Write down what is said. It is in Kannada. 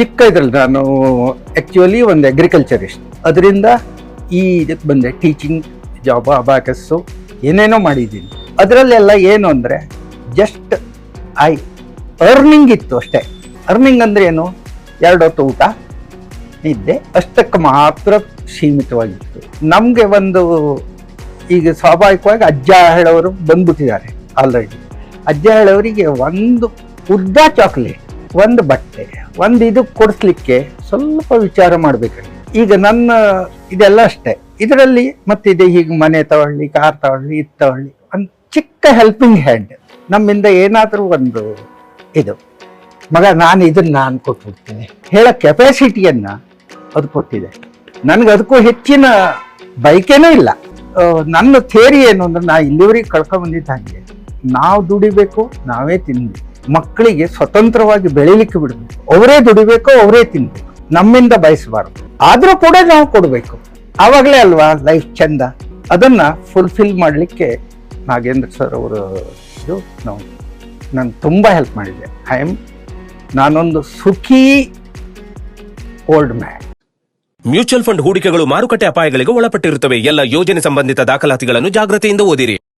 ಚಿಕ್ಕ ಇದ್ರಲ್ಲಿ ನಾನು ಆ್ಯಕ್ಚುಲಿ ಒಂದು ಅಗ್ರಿಕಲ್ಚರಿಸ್ಟ್ ಅದರಿಂದ ಈ ಇದಕ್ಕೆ ಬಂದೆ ಟೀಚಿಂಗ್ ಜಾಬ್ ಅಬಾಕಸ್ಸು ಏನೇನೋ ಮಾಡಿದ್ದೀನಿ. ಅದರಲ್ಲೆಲ್ಲ ಏನು ಅಂದರೆ ಜಸ್ಟ್ ಐ ಅರ್ನಿಂಗ್ ಇತ್ತು ಅಷ್ಟೇ. ಅರ್ನಿಂಗ್ ಅಂದರೆ ಏನು? ಎರಡು ಹೊತ್ತು ಊಟ, ನಿದ್ದೆ, ಅಷ್ಟಕ್ಕೆ ಮಾತ್ರ ಸೀಮಿತವಾಗಿತ್ತು. ನಮಗೆ ಒಂದು ಈಗ ಸ್ವಾಭಾವಿಕವಾಗಿ ಅಜ್ಜ ಹೇಳೋರು ಬಂದ್ಬಿಟ್ಟಿದ್ದಾರೆ ಆಲ್ರೆಡಿ ಅಜ್ಜ ಹೇಳೋರಿಗೆ ಒಂದು ಉದ್ದ ಚಾಕ್ಲೇಟ್ ಒಂದು ಬಟ್ಟೆ, ಒಂದು ಇದು ಕೊಡಿಸ್ಲಿಕ್ಕೆ ಸ್ವಲ್ಪ ವಿಚಾರ ಮಾಡಬೇಕು. ಈಗ ನನ್ನ ಇದೆಲ್ಲ ಅಷ್ಟೇ. ಇದರಲ್ಲಿ ಮತ್ತಿದೆ ಹೀಗೆ ಮನೆ ತಗೊಳ್ಳಿ, ಕಾರ್ ತಗೊಳ್ಳಿ, ಇದು ತಗೊಳ್ಳಿ. ಒಂದು ಚಿಕ್ಕ ಹೆಲ್ಪಿಂಗ್ ಹ್ಯಾಂಡ್ ನಮ್ಮಿಂದ ಏನಾದರೂ ಒಂದು ಇದು. ಮಗ, ನಾನು ಇದನ್ನು ನಾನು ಕೊಟ್ಬಿಡ್ತೀನಿ. ಹೇಳೋ ಕೆಪಾಸಿಟಿಯನ್ನು ಅದು ಕೊಟ್ಟಿದೆ. ನನಗೆ ಅದಕ್ಕೂ ಹೆಚ್ಚಿನ ಬೈಕೇನೂ ಇಲ್ಲ. ನನ್ನ ಥೇರಿ ಏನು ಅಂದ್ರೆ ನಾ ಇಲ್ಲಿವರೆಗೆ ಕಳ್ಕೊಂಡ್ ಬಂದಿದ್ದ ಹಾಗೆ. ನಾವು ದುಡಿಬೇಕು, ನಾವೇ ತಿನ್ಬೇಕು. ಮಕ್ಕಳಿಗೆ ಸ್ವತಂತ್ರವಾಗಿ ಬೆಳಿಲಿಕ್ಕೆ ಬಿಡಬೇಕು. ಅವರೇ ದುಡಿಬೇಕು, ಅವರೇ ತಿನ್ಬೇಕು. ನಮ್ಮಿಂದ ಬಯಸಬಾರದು. ಆದ್ರೂ ಕೂಡ ನಾವು ಕೊಡಬೇಕು. ಆವಾಗಲೇ ಅಲ್ವಾ ಲೈಫ್ ಚಂದ. ಅದನ್ನ ಫುಲ್ಫಿಲ್ ಮಾಡಲಿಕ್ಕೆ ನಾಗೇಂದ್ರ ಸರ್ ಅವರು ಇದು ನಾವು ನಾನು ತುಂಬ ಹೆಲ್ಪ್ ಮಾಡಿದೆ. ಐ ಆಮ್ ನಾನೊಂದು ಸುಖಿ ಓಲ್ಡ್ ಮ್ಯಾನ್ ಮ್ಯೂಚುವಲ್ ಫಂಡ್ ಹೂಡಿಕೆಗಳು ಮಾರುಕಟ್ಟೆ ಅಪಾಯಗಳಿಗೆ ಒಳಪಟ್ಟಿರುತ್ತವೆ. ಎಲ್ಲ ಯೋಜನೆ ಸಂಬಂಧಿತ ದಾಖಲಾತಿಗಳನ್ನು ಜಾಗ್ರತೆಯಿಂದ ಓದಿರಿ.